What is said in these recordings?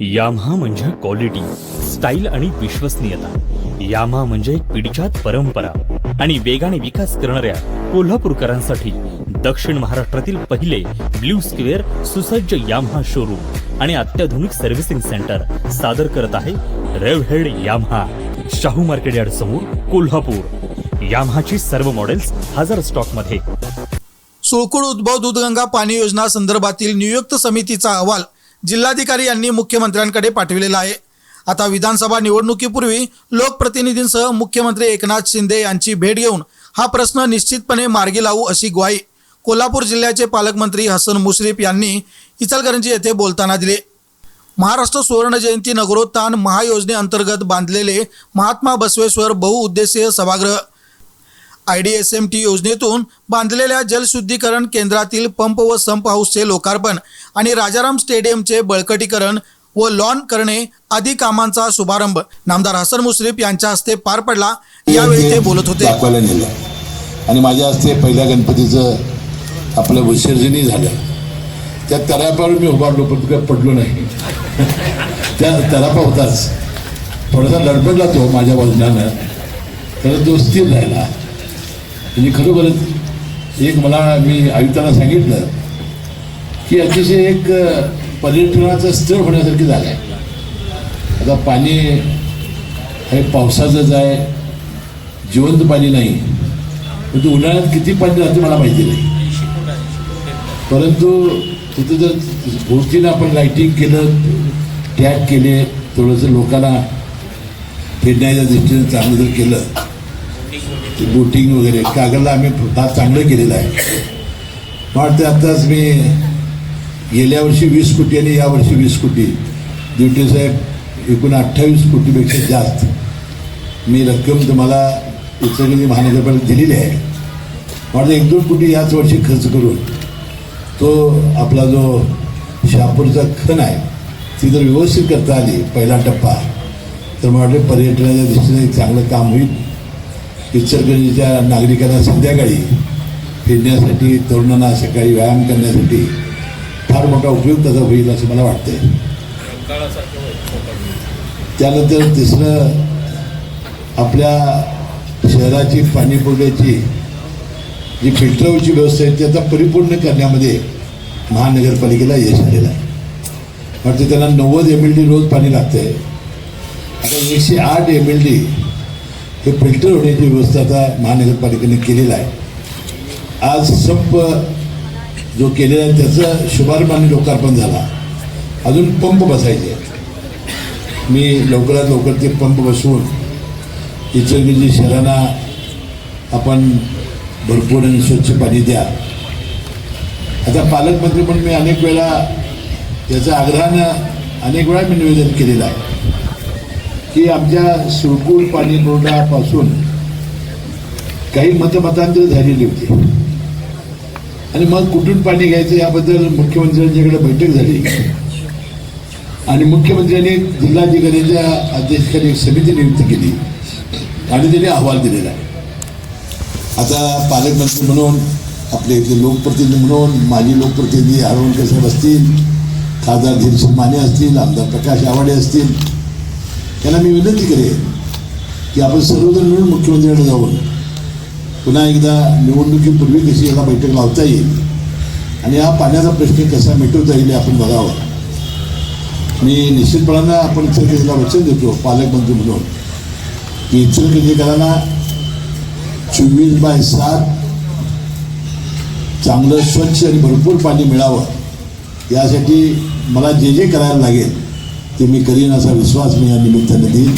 याम्हा म्हणजे quality style आणि विश्वसनीयता. याम्हा म्हणजे एक पिढीजात परंपरा आणि वेगाने विकास करणाऱ्या कोल्हापूरकरांसाठी दक्षिण महाराष्ट्रातील पहिले ब्ल्यू स्क्वेअर सुसज्ज याम्हा शोरूम आणि अत्याधुनिक सर्व्हिसिंग सेंटर सादर करत आहे Revhead Yamaha Shahu market yard समोर कोल्हापूर. याम्हाची सर्व मॉडेल्स हजार स्टॉकमध्ये सोकुड उद्भव दूधगंगा पाणी योजना संदर्भातील नियुक्त समितीचा अहवाल जिल्हाधिकारी यांनी मुख्यमंत्र्यांकडे पाठविलेला आहे. आता विधानसभा निवडणुकीपूर्वी लोकप्रतिनिधींसह मुख्यमंत्री एकनाथ शिंदे यांची भेट घेऊन हा प्रश्न निश्चितपणे मार्गी लावू अशी ग्वाही कोल्हापूर जिल्ह्याचे पालकमंत्री हसन मुश्रीफ यांनी इचलकरंजी येथे बोलताना दिले. महाराष्ट्र सुवर्ण जयंती नगरोत्थान महायोजनेअंतर्गत बांधलेले महात्मा बसवेश्वर बहुउद्देशीय सभागृह. I D S M T योजनेतून बांधलेल्या जलशुद्धीकरण केंद्रातील पंप व संप हाऊसचे लोकार्पण आणि राजाराम स्टेडियमचे बळकटीकरण व लॉन करणे आदी कामांचा शुभारंभ. नामदार हसन मुश्रीफ यांच्या हस्ते पार पडला. यावेळी ते बोलत होते. दाखवायला नेलं. आणि माझ्या हस्ते पहिल्या गणपतीचं आपलं विसर्जनही झालं. त्या तरापावर मी उभारलो पण काही पडलो नाही. त्या तरापा होताच. थोडासा लडबडला तो माझ्या वजनानं. त्याला तो स्थिर राहिला. म्हणजे खरोखरच एक मला मी आयुक्तांना सांगितलं की अतिशय एक पर्यटनाचं स्थळ होण्यासारखी जागा आहे आता पाणी हे पावसाचंच आहे जिवंत पाणी नाही. परंतु उन्हाळ्यात किती पाणी राहते मला माहिती नाही. परंतु तिथं जर भोवतीनं आपण लाईटिंग केलं टॅग केले थोडंसं लोकांना फिरण्याच्या दृष्टीने चांगलं जर केलं ते बोटिंग वगैरे कागदला आम्ही फार चांगलं केलेलं आहे. वाटतं आत्ताच मी गेल्या वर्षी वीस कोटी आणि यावर्षी वीस कोटी. ड्युटी साहेब एकूण अठ्ठावीस कोटीपेक्षा जास्त. मी रक्कम तुम्हाला इचलकरंजी महानगरपालिका दिलेली आहे. मला एक दोन कोटी याच वर्षी खर्च करून तो आपला जो शहापूरचा खण आहे ती जर व्यवस्थित करता आली पहिला टप्पा तर मला वाटतं पर्यटनाच्या दृष्टीने एक चांगलं काम होईल. इचलकरंजीच्या नागरिकांना संध्याकाळी फिरण्यासाठी तरुणांना सकाळी व्यायाम करण्यासाठी फार मोठा उपयोग त्याचा होईल असं मला वाटतंय. त्यानंतर तिसरं आपल्या शहराची पाणी पुरवठ्याची जी फिल्टरची व्यवस्था आहे ती आता परिपूर्ण करण्यामध्ये महानगरपालिकेला यश आलेलं आहे. वाटतं त्यांना नव्वद एम एल डी रोज पाणी लागतं आहे आता एकशे आठ एम एल डी हे फिल्टर होण्याची व्यवस्था आता महानगरपालिकेने केलेलं आहे. आज संप जो केलेला आहे त्याचा शुभारंभ आणि लोकार्पण झाला. अजून पंप बसायचे. मी लवकरात लवकर ते पंप बसवून इचलकरंजी शहरांना आपण भरपूर आणि स्वच्छ पाणी द्या. आता पालकमंत्री म्हणून मी अनेक वेळा याचा आग्रहानं अनेक वेळा मी निवेदन केलेलं आहे की आमच्या सुरकुल पाणी पुरवठ्यापासून काही मतमतांतर झालेली होती. आणि मग कुठून पाणी घ्यायचं याबद्दल मुख्यमंत्र्यांच्याकडे बैठक झाली. आणि मुख्यमंत्र्यांनी जिल्हाधिकाऱ्यांच्या अध्यक्षाखाली एक समिती नियुक्त केली. आणि त्यांनी अहवाल दिलेला आहे. आता पालकमंत्री म्हणून आपले इथले लोकप्रतिनिधी म्हणून माजी लोकप्रतिनिधी हरवणकर साहेब असतील खासदार धीरसिंग माने असतील आमदार प्रकाश आवाडे असतील त्यांना मी विनंती करेन की आपण सर्वजण मिळून मुख्यमंत्र्यांकडे जाऊन पुन्हा एकदा निवडणुकीपूर्वी कशी याला बैठक लावता येईल आणि हा पाण्याचा प्रश्न कसा मिटवता येईल हे आपण बघावं. मी निश्चितपणानं आपण इचलकरंजीला वचन देतो पालकमंत्री म्हणून. की इचलकरंजीकरांना चोवीस बाय सात चांगलं स्वच्छ आणि भरपूर पाणी मिळावं. यासाठी मला जे जे करायला लागेल ते मी करीन असा विश्वास मी या निमित्ताने देईन.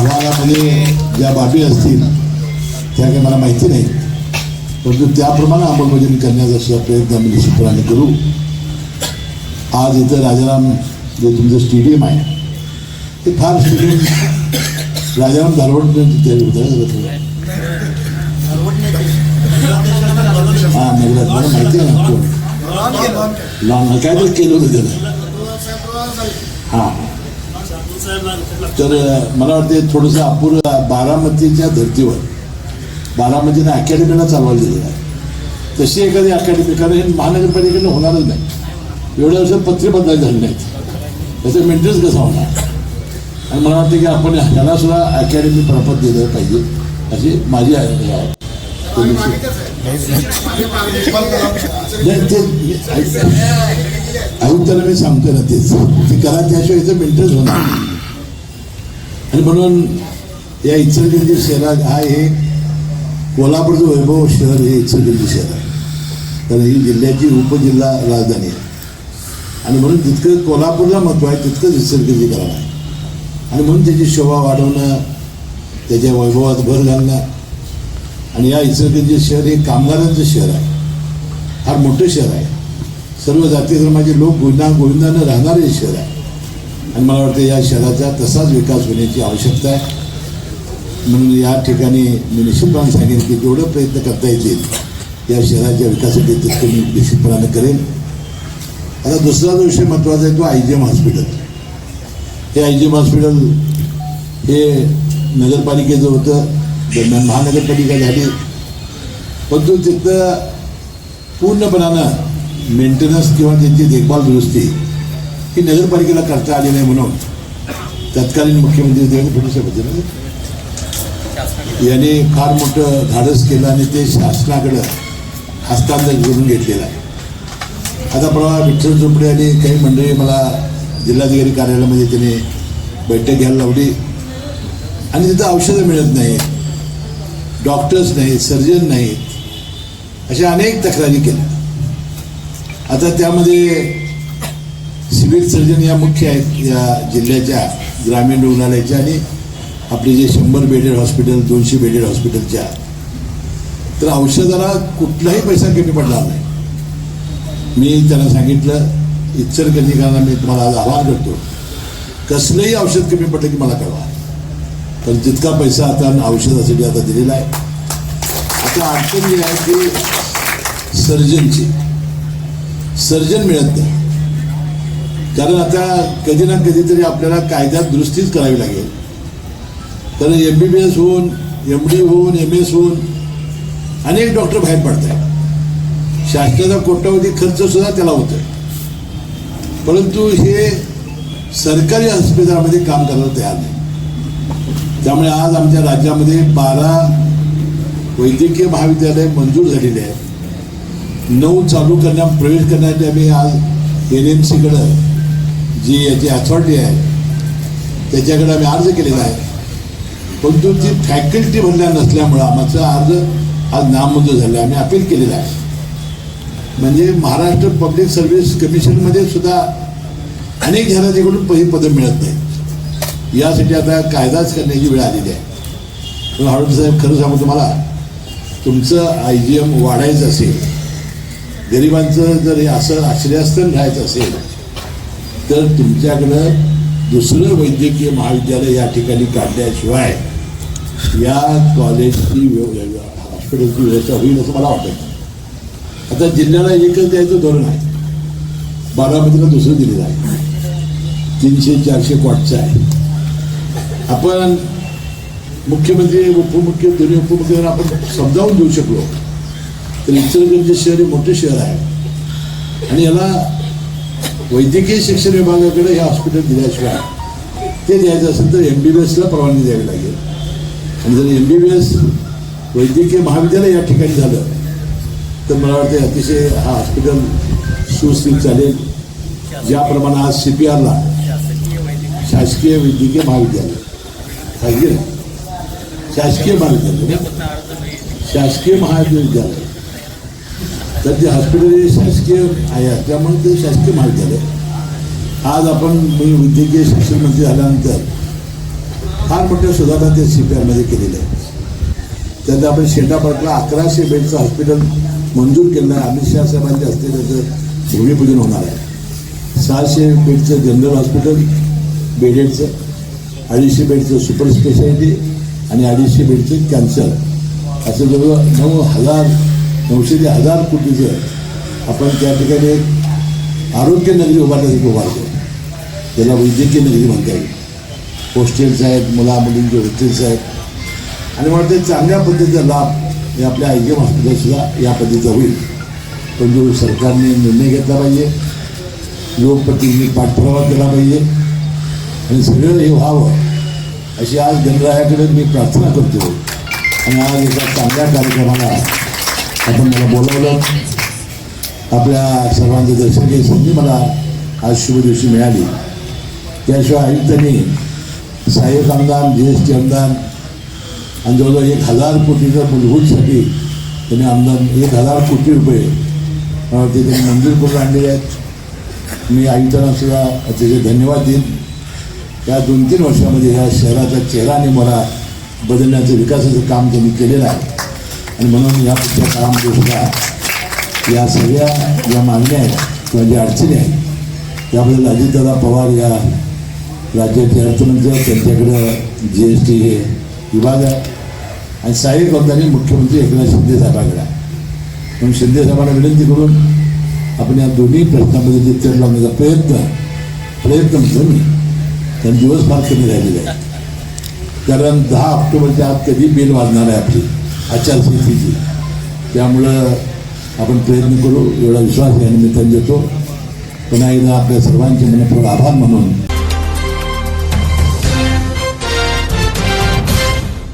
अहवालामध्ये ज्या बाबी असतील त्या काही मला माहिती नाही. परंतु त्याप्रमाणे अंमलबजावणी करण्याचा सुद्धा प्रयत्न आम्ही निश्चितपणाने करू. आज इथं राजाराम जे तुमचं स्टेडियम आहे ते फार स्टेडियम राजाराम धारवड तयारी होतं. हां नगरात मला माहिती आहे ना कोण लॉन काय तर केलं होतं त्यानं हां. तर मला वाटते थोडंसं अपूर बारामतीच्या धर्तीवर बारामतीने अकॅडमीला चालवायला दिलेलं आहे. तशी एखादी अकॅडमी कारण हे महानगरपालिकेनं होणारच नाही. एवढ्या वर्षात पत्रे बदलायला झाले नाहीत. त्याचं मेंटेनन्स कसा होणार? आणि मला वाटतं की आपण ह्याला सुद्धा अकॅडमी प्रपत दिलं पाहिजे अशी माझी आहे. आहे. आयुक्ताला मी सांगतो ना तेच ते करा त्याशिवाय याचं मेंटेनन्स होणार नाही. आणि म्हणून या इचलकरंजी शहरात हा एक कोल्हापूरचं वैभव शहर हे इचलकरंजी शहर आहे. कारण ही जिल्ह्याची उपजिल्हा राजधानी आहे. आणि म्हणून जितकं कोल्हापूरला महत्त्व आहे तितकंच इचलकरंजी करावं आहे. आणि म्हणून त्याची शोभा वाढवणं त्याच्या वैभवात भर घालणं. आणि या इचलकरंजी शहर हे कामगारांचं शहर आहे. फार मोठं शहर आहे. सर्व जाती धर्माचे लोक गोविंदा गोविंदानं राहणारे शहर आहे. आणि मला वाटतं या शहराचा तसाच विकास होण्याची आवश्यकता आहे. म्हणून या ठिकाणी मी निश्चितपणे सांगेन की जेवढं प्रयत्न करता येतील या शहराच्या विकासासाठी तितकं मी निश्चितपणाने करेन. आता दुसरा जो विषय महत्त्वाचा आहे तो आय जी एम हॉस्पिटल. हे आय जी एम हॉस्पिटल हे नगरपालिकेचं होतं. दरम्यान महानगरपालिका झाली. परंतु तिथं पूर्णपणानं मेंटेनन्स किंवा त्यांची देखभाल दुरुस्ती ही नगरपालिकेला करता आली नाही म्हणून तत्कालीन मुख्यमंत्री देवेंद्र फडणवीस होते ना? यांनी फार मोठं धाडस केलं आणि ते शासनाकडं हस्तांतर करून घेतलेलं आहे. आता परवा विठ्ठल चोपडे आणि काही मंडळी मला जिल्हाधिकारी कार्यालयामध्ये त्याने बैठक घ्यायला लावली. आणि तिथं औषधं मिळत नाही डॉक्टर्स नाहीत सर्जन नाहीत अशा अनेक तक्रारी केल्या. आता त्यामध्ये सिव्हिल सर्जन या मुख्य आहेत या जिल्ह्याच्या ग्रामीण रुग्णालयाच्या आणि आपले जे शंभर बेडेड हॉस्पिटल दोनशे बेडेड हॉस्पिटलच्या. तर औषधाला कुठलाही पैसा कमी पडणार नाही. मी त्यांना सांगितलं इच्छरकर्णिकांना मी तुम्हाला आज आवाहन करतो. कसलंही औषध कमी पडलं की मला कळवा. तर जितका पैसा आता औषधासाठी आता दिलेला आहे आता अडचण जी आहे की सर्जनची सर्जन मिळत नाही. कारण आता कधी ना कधीतरी आपल्याला कायद्यात दुरुस्तीच करावी लागेल. कारण एम बी बी एस होऊन एम डी होऊन एम एस होऊन अनेक डॉक्टर बाहेर पडत आहेत शासनाचा कोट्यावधी खर्चसुद्धा त्याला होतो आहे परंतु हे सरकारी हॉस्पिटलमध्ये काम करायला तयार नाही. त्यामुळे आज आमच्या राज्यामध्ये बारा वैद्यकीय महाविद्यालय मंजूर झालेले आहेत. नऊ चालू करण्या प्रवेश करण्यासाठी आम्ही आज एन एम सीकडं जी याची अथॉरिटी आहे. त्याच्याकडे आम्ही अर्ज केलेला आहे. परंतु ती फॅकल्टी भरल्या नसल्यामुळं आमचा अर्ज आज नामंजूर झाला आम्ही अपील केलेला आहे. म्हणजे महाराष्ट्र पब्लिक सर्व्हिस कमिशनमध्ये सुद्धा अनेक जणांच्याकडून पहिली पदं मिळत नाहीत. यासाठी आता कायदाच करण्याची वेळ आलेली आहे. पण हळद साहेब खरं सांगू तुम्हाला तुमचं आय जी एम वाढायचं असेल गरिबांचं जर हे असं आश्रयस्थान राहायचं असेल तर तुमच्याकडं दुसरं वैद्यकीय महाविद्यालय या ठिकाणी काढल्याशिवाय या कॉलेजची व्यव हॉस्पिटलची व्यवस्था होईल असं मला वाटत. आता जिल्ह्याला एकच द्यायचं धोरण आहे. बारामतीला दुसरं दिलेलं आहे. तीनशे चारशे कॉटचं आहे. आपण मुख्यमंत्री उपमुख्य दोन्ही उपमुख्यमंत्र्यांना आपण समजावून देऊ शकलो. तर इचलकरंजी शहर हे मोठे शहर आहे. आणि याला वैद्यकीय शिक्षण विभागाकडे हे हॉस्पिटल दिल्याशिवाय ते द्यायचं असेल तर एम बी बी एसला परवानगी द्यावी लागेल. आणि जर एम बी बी एस वैद्यकीय महाविद्यालय या ठिकाणी झालं तर मला वाटतं अतिशय हा हॉस्पिटल सुस्थित चालेल. ज्याप्रमाणे आज सी पी आरला शासकीय वैद्यकीय महाविद्यालय खाजगी शासकीय महाविद्यालय शासकीय महाविद्यालय तर ते हॉस्पिटल हे शासकीय आहे. त्यामुळे ते शासकीय महाविद्यालय. आज आपण मी वैद्यकीय शिक्षण मंत्री झाल्यानंतर फार मोठ्या सुधारणा ते सी पी आरमध्ये केलेल्या आहेत त्यात आपण शेंडा पार्कला अकराशे बेडचं हॉस्पिटल मंजूर केलं आहे. अमित शाह साहेबांच्या हस्ते त्याचं भूमिपूजन होणार आहे. सहाशे बेडचं जनरल हॉस्पिटल बेडेडचं अडीचशे बेडचं सुपर स्पेशालिटी आणि अडीचशे बेडचं कॅन्सर असं जवळ नऊ हजार नऊशे ते हजार कोटीचं आपण त्या ठिकाणी एक आरोग्य नगरी उभारण्यासाठी उभारतो त्याला वैद्यकीय नगरी म्हणता येईल. होस्टेल्स आहेत मुला मुलींचे हॉस्टेल्स आहेत आणि मला ते चांगल्या पद्धतीचा लाभ हे आपल्या आय जी एम हॉस्पिटलसुद्धा या पद्धतीचा होईल. पण जो सरकारने निर्णय घेतला पाहिजे लोकप्रतिनिधी पाठपुरावा केला पाहिजे आणि सगळं हे व्हावं अशी आज गणरायाकडे मी प्रार्थना करतो. आणि आज एका चांगल्या कार्यक्रमाला आपण मला बोलावलं. आपल्या सर्वांचं दर्शन संधी मला आज शुभ दिवशी मिळाली. त्याशिवाय आयुक्तांनी सहाय्यक अनुदान जी एस टी अनुदान आणि जवळजवळ एक हजार कोटीचं मूलभूतसाठी त्यांनी अनुदान एक हजार कोटी रुपये ते त्यांनी मंजूर करून आणलेले आहेत. मी आयुक्तांना सुद्धा अतिशय धन्यवाद देईन. या दोन तीन वर्षामध्ये ह्या शहराचा चेहरा आणि मला बदलण्याचं विकासाचं काम त्यांनी केलेलं आहे. आणि म्हणून या पुढच्या काळामध्ये सुद्धा या सगळ्या ज्या मागण्या आहेत किंवा ज्या अडचणी आहेत त्याबद्दल अजितदादा पवार या राज्याचे अर्थमंत्री आहेत त्यांच्याकडं जी एस टी हे विभाग आहे. आणि सहाय्यक आमदारी मुख्यमंत्री एकनाथ शिंदे साहेबांकडे आहे. म्हणून शिंदे साहेबांना विनंती करून आपण या दोन्ही प्रश्नामध्ये जे तेल लावण्याचा प्रयत्न प्रयत्न म्हणतो मी कारण दिवस फार कमी राहिलेले आहे कारण दहा ऑक्टोबरच्या आत कधी बिल वाजणार आहे आपली? आचारसंहितेची त्यामुळं आपण प्रयत्न करू एवढा विश्वास या निमित्ताने देतो. पुन्हा एकदा आपल्या सर्वांचे मनपूर्ण आभार म्हणून